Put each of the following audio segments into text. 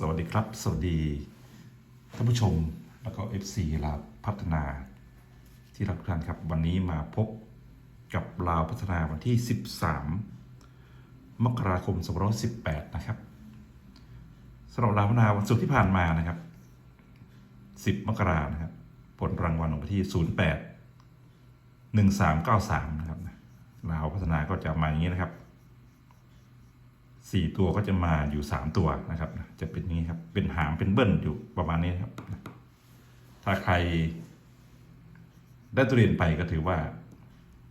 สวัสดีครับ สวัสดีท่านผู้ชมแล้วก็ FC ลาวพัฒนาที่รักทุกท่านครับ วันนี้มาพบกับลาวพัฒนาวันที่ 13 มกราคม2518 นะครับสำหรับลาวพัฒนาวันศุกร์ที่ผ่านมานะครับ 10 มกรานะครับ ผลรางวัลออกมาที่ 08 1393 นะครับลาวพัฒนาก็จะมาอย่างนี้นะครับ สี่ตัวก็จะมาอยู่สามตัวนะครับ จะเป็นอย่างนี้ครับ เป็นหางเป็นเบิ้ลอยู่ประมาณนี้ครับ ถ้าใคร ได้ตัวเรียนไปก็ถือว่า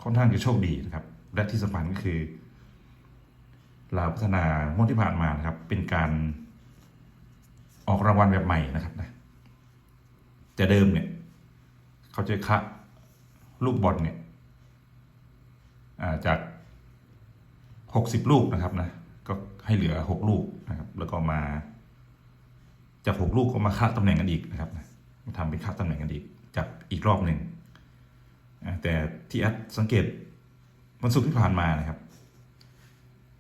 ค่อนข้างจะโชคดีนะครับ และที่สำคัญก็คือลาวพัฒนางวดที่ผ่านมานะครับ เป็นการออกรางวัลแบบใหม่นะครับนะแต่เดิมเนี่ย เขาจะคะลูกบอลเนี่ยจากหกสิบลูกนะครับนะ ให้เหลือหกลูกนะครับ แล้วก็มาจากหกลูกก็มาค่าตำแหน่งกันอีกนะครับมาทำเป็นค่าตำแหน่งกันอีกจับอีกรอบหนึ่งอ่าแต่ที่แอดสังเกตวันศุกร์ที่ผ่านมานะครับ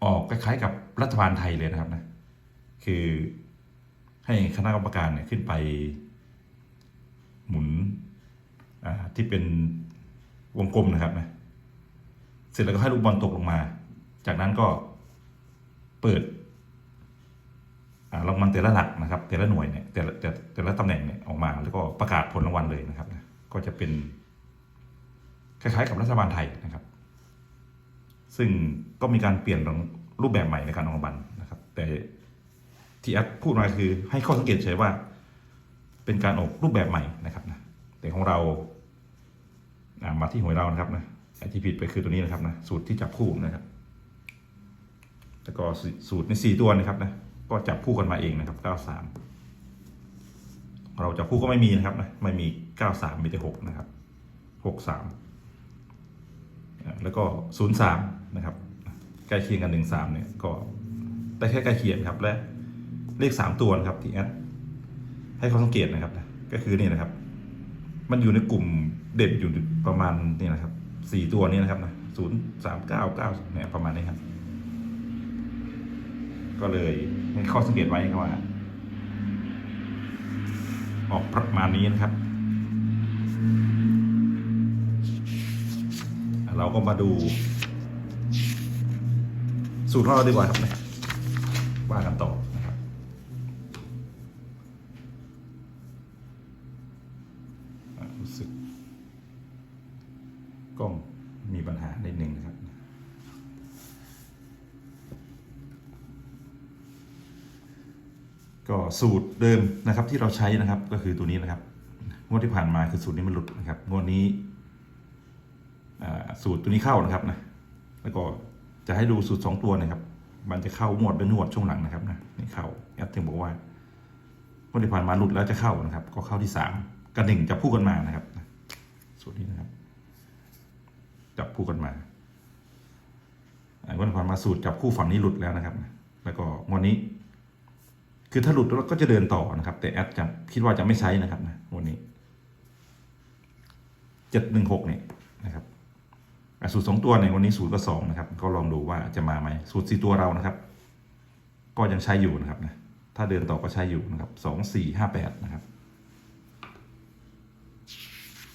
ออกคล้ายๆกับรัฐบาลไทยเลยนะครับนะคือให้คณะกรรมการเนี่ยขึ้นไปหมุนอ่าที่เป็นวงกลมนะครับนะเสร็จแล้วก็ให้ลูกบอลตกลงมา จากนั้นก็ เปิดอ่ารางวัลแต่ละหลักนะครับ แต่ละหน่วยเนี่ยแต่ละแต่แต่ละตำแหน่งเนี่ยออกมาแล้วก็ประกาศผลรางวัลเลยนะครับ ก็จะเป็นคล้ายๆ กับรัฐบาลไทยนะครับ ซึ่งก็มีการเปลี่ยนรูปแบบใหม่ในการออกรางวัลนะครับ แต่ที่แอดพูดมาคือให้ข้อสังเกตเฉยว่า เป็นการออกรูปแบบใหม่นะครับนะแต่ของเราอ่ามาที่หวยเรานะครับนะไอที่ผิดไปคือตัวนี้นะครับนะสูตรที่จับคู่นะครับ แล้วก็สูตรในสี่ตัวนะครับนะก็จับคู่กันมาเองนะครับเก้าสามเราจับคู่ก็ไม่มีนะครับนะไม่มีเก้าสามมีแต่หกนะครับหกสามแล้วก็ศูนย์สามนะครับใกล้เคียงกันหนึ่งสามเนี่ยก็ได้แค่ใกล้เคียงครับและเลขสามตัวนะครับที่แอดให้เขาสังเกตนะครับนะก็คือนี่นะครับ มันอยู่ในกลุ่มเด่นอยู่ประมาณนี่นะครับสี่ตัวนี้นะครับนะศูนย์สามเก้าเก้าเนี่ยประมาณนี้ครับ ก็เลยให้ข้อสังเกตไว้ครับว่า ออกประมาณนี้นะครับ เราก็มาดู สูตรของเราดีกว่าครับเนี่ยว่ากันต่อนะครับอะรู้สึก กล้องมีปัญหานิดนึงนะครับ ก็ สูตรเดิมนะครับที่เราใช้นะครับก็คือตัวนี้นะครับงวดที่ผ่านมาคือสูตรนี้มันหลุดนะครับงวดนี้สูตรตัวนี้เข้านะครับนะแล้วก็จะให้ดูสูตรสองตัวนะครับ มันจะเข้าหมวดเป็นหมวดช่วงหลังนะครับนะนี่เข้าแอดถึงบอกว่างวดที่ผ่านมาหลุดแล้วจะเข้านะครับ ก็เข้าที่สามกับหนึ่งจะพูดกันมานะครับสูตรนี้นะครับ จับคู่กันมาอ่างวดที่ผ่านมาสูตรจับคู่ฝั่งนี้หลุดแล้วนะครับ แล้วก็งวดนี้ คือถ้าหลุดแล้วก็จะเดินต่อนะครับ แต่แอดจะคิดว่าจะไม่ใช้นะครับนะวันนี้เจ็ดหนึ่งหกเนี่ยนะครับสูตรสองตัวในวันนี้สูตรก็สองนะครับ ก็ลองดูว่าจะมาไหมสูตรสี่ตัวเรานะครับ ก็ยังใช้อยู่นะครับนะถ้าเดินต่อก็ใช้อยู่นะครับสองสี่ห้าแปดนะครับ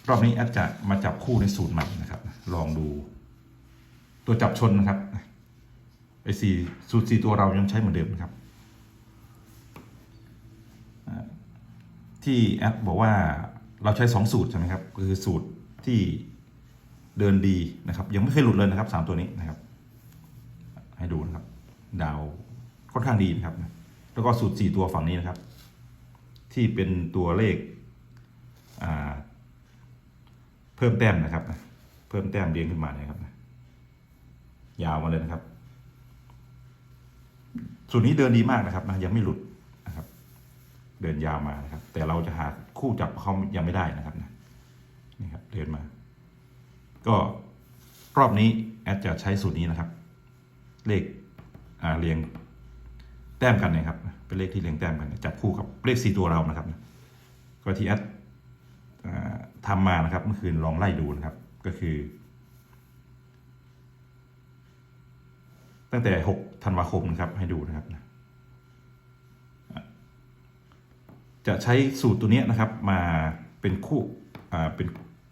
รอบนี้แอดจะมาจับคู่ในสูตรใหม่นะครับ ลองดู ตัวจับชนนะครับไอสี่สูตรสี่ตัวเรายังใช้เหมือนเดิมนะครับ ที่แอปบอกว่าเราใช้สองสูตรใช่ไหมครับก็คือสูตรที่เดินดีนะครับ ยังไม่เคยหลุดเลยนะครับสามตัวนี้นะครับ ให้ดูนะครับ ดาวค่อนข้างดีนะครับ แล้วก็สูตรสี่ตัวฝั่งนี้นะครับ ที่เป็นตัวเลขเพิ่มแต้มนะครับ เพิ่มแต้มเรียงขึ้นมานะครับ ยาวมาเลยนะครับ สูตรนี้เดินดีมากนะครับนะยังไม่หลุด เดินยาวมานะครับ แต่เราจะหาคู่จับเขายังไม่ได้นะครับนะนี่ครับเดินมา ก็รอบนี้แอดจะใช้สูตรนี้นะครับ เลขเรียงแต้มกันนะครับ เป็นเลขที่เรียงแต้มกัน จับคู่กับเลขสี่ตัวเรานะครับ ก็ที่แอดทำมานะครับเมื่อคืนลองไล่ดูนะครับ ก็คือ ตั้งแต่ 6 ธันวาคมนะครับให้ดูนะครับนะ จะใช้สูตรตัวนี้นะครับมาเป็นคู่เป็น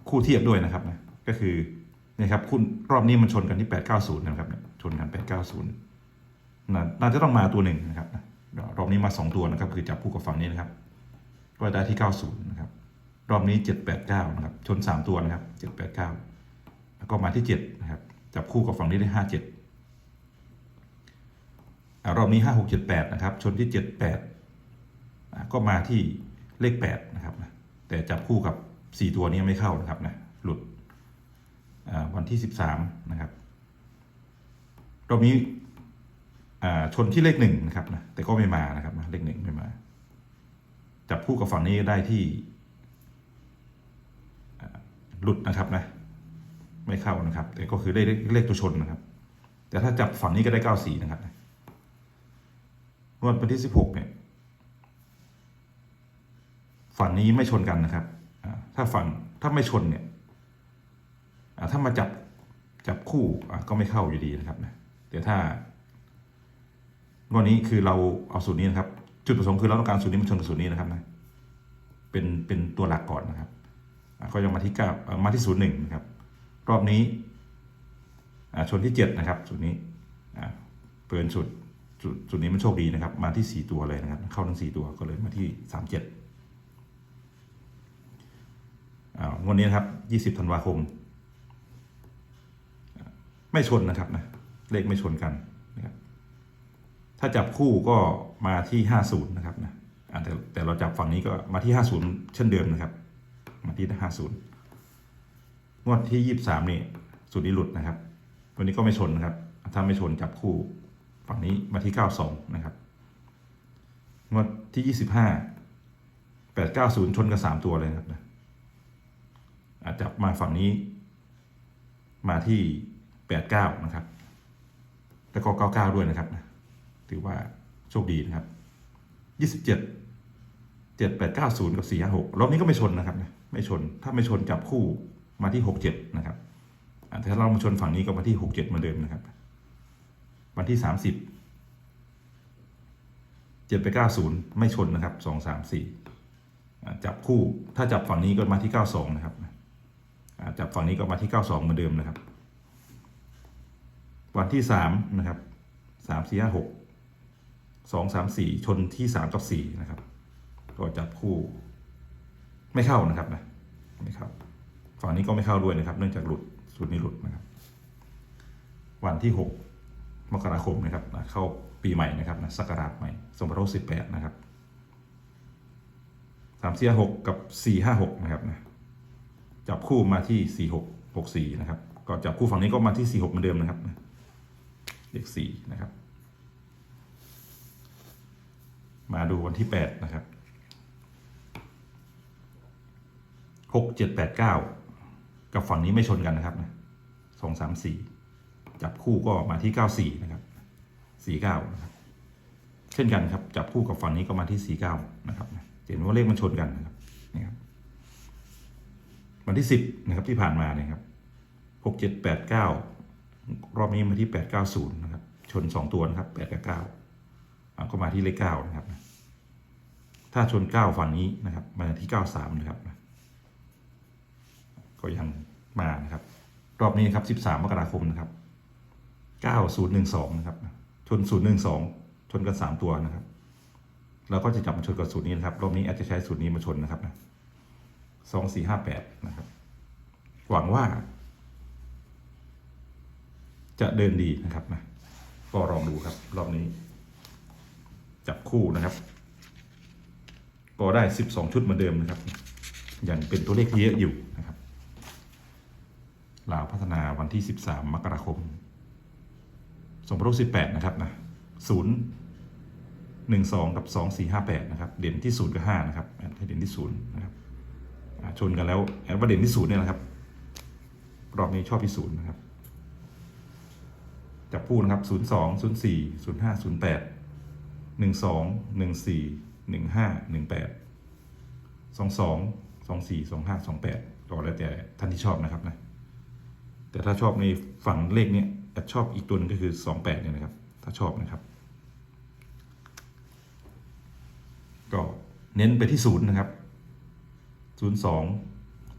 คู่เทียบด้วยนะครับนะก็คือเนี่ยครับคุณรอบนี้มันชนกันที่ 890 นะครับเนี่ยชนกัน 890น่าน่าจะต้องมาตัวหนึ่งนะครับรอบนี้มา 2 ตัวนะครับคือจับคู่กับฝั่งนี้นะครับ ก็ได้ที่ 90 นะครับ รอบนี้ 789 นะครับ ชน 3 ตัวนะครับ 789 แล้วก็มาที่ 7 นะครับ จับคู่กับฝั่งนี้ได้ 57รอบนี้ 5678 นะครับ ชนที่ 78 ก็มาที่เลข8นะครับนะแต่จับคู่กับ 4 ตัวนี้ไม่เข้านะครับนะหลุดวันที่ 13นะครับรอบนี้ชนที่เลขหนึ่งนะครับนะแต่ก็ไม่มานะครับนะเลขหนึ่งไม่มา จับคู่กับฝั่งนี้ได้ที่หลุดนะครับนะไม่เข้านะครับ แต่ก็คือได้เลขเลขตัวชนนะครับ แต่ถ้าจับฝั่งนี้ก็ได้เก้าสี่นะครับงวดวันที่สิบหกเนี่ย ฝั่งนี้ไม่ชนกันนะครับ ถ้าฝั่งถ้าไม่ชนเนี่ยถ้ามาจับจับคู่ก็ไม่เข้าอยู่ดีนะครับนะแต่ถ้างวดนี้คือเราเอาสูตรนี้นะครับ จุดประสงค์คือเราต้องการสูตรนี้มาชนกับสูตรนี้นะครับนะเป็นเป็นตัวหลักก่อนนะครับก็ยังมาที่เก้ามาที่ศูนย์หนึ่งนะครับ รอบนี้ชนที่เจ็ดนะครับสูตรนี้เปินสูตรสูตรนี้มันโชคดีนะครับ มาที่สี่ตัวเลยนะครับ เข้าทั้งสี่ตัวก็เลยมาที่สามเจ็ด วดนี้นะครับยี่สิบธันวาคม ไม่ชนนะครับนะเลขไม่ชนกันนะครับถ้าจับคู่ก็มาที่ห้าศูนย์นะครับนะแต่แต่เราจับฝั่งนี้ก็มาที่ห้าศูนย์เช่นเดิมนะครับ มาที่ห้าศูนย์งวดที่ยี่สามนี่สูตรนี้หลุดนะครับ วันนี้ก็ไม่ชนนะครับ ถ้าไม่ชนจับคู่ฝั่งนี้มาที่เก้าสองนะครับงวดที่ยี่สิบห้าแปดเก้าศูนย์ชนกันสามตัวเลยนะครับนะ อาจจับมาฝั่งนี้ มาที่แปดเก้านะครับ แล้วก็เก้าเก้าด้วยนะครับ ถือว่าโชคดีนะครับยี่สิบเจ็ดเจ็ดแปดเก้าศูนย์กับสี่ห้าหกรอบนี้ก็ไม่ชนนะครับ ไม่ชน ถ้าไม่ชนจับคู่มาที่หกเจ็ดนะครับถ้าเรามาชนฝั่งนี้ก็มาที่หกเจ็ดเหมือนเดิมนะครับ วันที่สามสิบเจ็ดไปเก้าศูนย์ไม่ชนนะครับสองสามสี่จับคู่ถ้าจับฝั่งนี้ก็มาที่เก้าสองนะครับ จับฝั่งนี้ก็มาที่เก้าสองเหมือนเดิมนะครับ วันที่สามนะครับสามสี่ห้าหกสองสามสี่ชนที่สามกับสี่นะครับ ก็จับคู่ไม่เข้านะครับนะไม่เข้าฝั่งนี้ก็ไม่เข้าด้วยนะครับ เนื่องจากหลุดสูตรนี้หลุดนะครับ วันที่หกมกราคมนะครับนะเข้าปีใหม่นะครับนะศักราชใหม่สองพันสิบแปดนะครับสามสี่ห้าหกกับสี่ห้าหกนะครับนะ จับคู่มาที่สี่หกหกสี่นะครับ ก็จับคู่ฝั่งนี้ก็มาที่สี่หกเหมือนเดิมนะครับ เลขสี่นะครับ มาดูวันที่แปดนะครับหกเจ็ดแปดเก้ากับฝั่งนี้ไม่ชนกันนะครับนะสองสามสี่จับคู่ก็มาที่เก้าสี่นะครับสี่เก้านะครับ เช่นกันครับ จับคู่กับฝั่งนี้ก็มาที่สี่เก้านะครับเห็นว่าเลขมันชนกันนะครับนี่ครับ วันที่สิบนะครับที่ผ่านมาเนี่ยครับหกเจ็ดแปดเก้ารอบนี้มาที่แปดเก้าศูนย์นะครับ ชนสองตัวนะครับแปดกับเก้าก็มาที่เลขเก้านะครับ ถ้าชนเก้าฝั่งนี้นะครับ มาที่เก้าสามนะครับ ก็ยังมานะครับ รอบนี้นครับสิบสามมกราคมนะครับเก้าศูนย์หนึ่งสองนะครับ ชนศูนย์หนึ่งสองชนกันสามตัวนะครับเราก็จะจับมาชนกับสูตรนี้นะครับ รอบนี้อาจจะใช้สูตรนี้มาชนนะครับนะ สองสี่ห้าแปดนะครับ หวังว่า จะเดินดีนะครับนะก็ลองดูครับ รอบนี้ จับคู่นะครับ ก็ได้12ชุดเหมือนเดิมนะครับยังเป็นตัวเลขเยอะอยู่นะครับลาวพัฒนาวันที่ 13 มกราคม2518 นะครับนะ0 1 2 กับ 2 4 5 8 นะครับ เด่นที่ 0 กับ 5 นะครับให้เด่นที่0นะ ชนกันแล้วแอดว่าเด่นที่0เนี่ยนะครับ รอบนี้ชอบที่0นย์นะครับ จับคู่นะครับ02 04 05 08หนึ่งสองหนึ่งสี่หนึ่งห้าหนึ่งแปดสองสองสองสี่สองห้าสองแปดก็แล้วแต่ท่านที่ชอบนะครับนะแต่ถ้าชอบในฝั่งเลขเนี้ยแอดชอบอีกตัวหนึงก็คือสองแปดเนี่ยนะครับ ถ้าชอบนะครับ ก็เน้นไปที่ศูนย์นะครับ ศูนย์สอง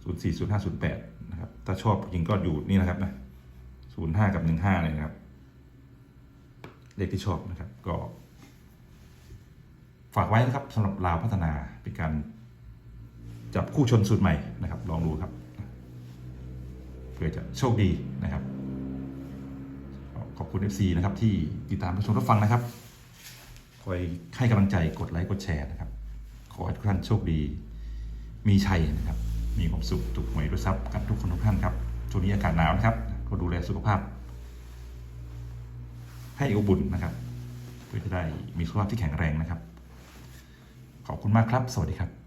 ศูนย์สี่ศูนย์ห้าศูนย์แปดนะครับ ถ้าชอบจริงก็อยู่นี่นะครับนะศูนย์ห้ากับหนึ่งห้าเลยนะครับ เลขที่ชอบนะครับ ก็ ฝากไว้นะครับสำหรับลาวพัฒนาเป็นการจับคู่ชนสูตรใหม่นะครับ ลองดูครับเพื่อจะโชคดีนะครับขอบคุณ FC นะครับที่ติดตามรับชมรับฟังนะครับคอยให้กำลังใจกดไลค์กดแชร์นะครับ ขอให้ทุกท่านโชคดี มีชัยนะครับ มีความสุขถูกหวยด้วยทรัพย์กับทุกคนทุกท่านครับ ช่วงนี้อากาศหนาวนะครับ ก็ดูแลสุขภาพ ให้อบุญนนะครับเพื่อจะได้มีสุขภาพที่แข็งแรงนะครับ ขอบคุณมากครับ สวัสดีครับ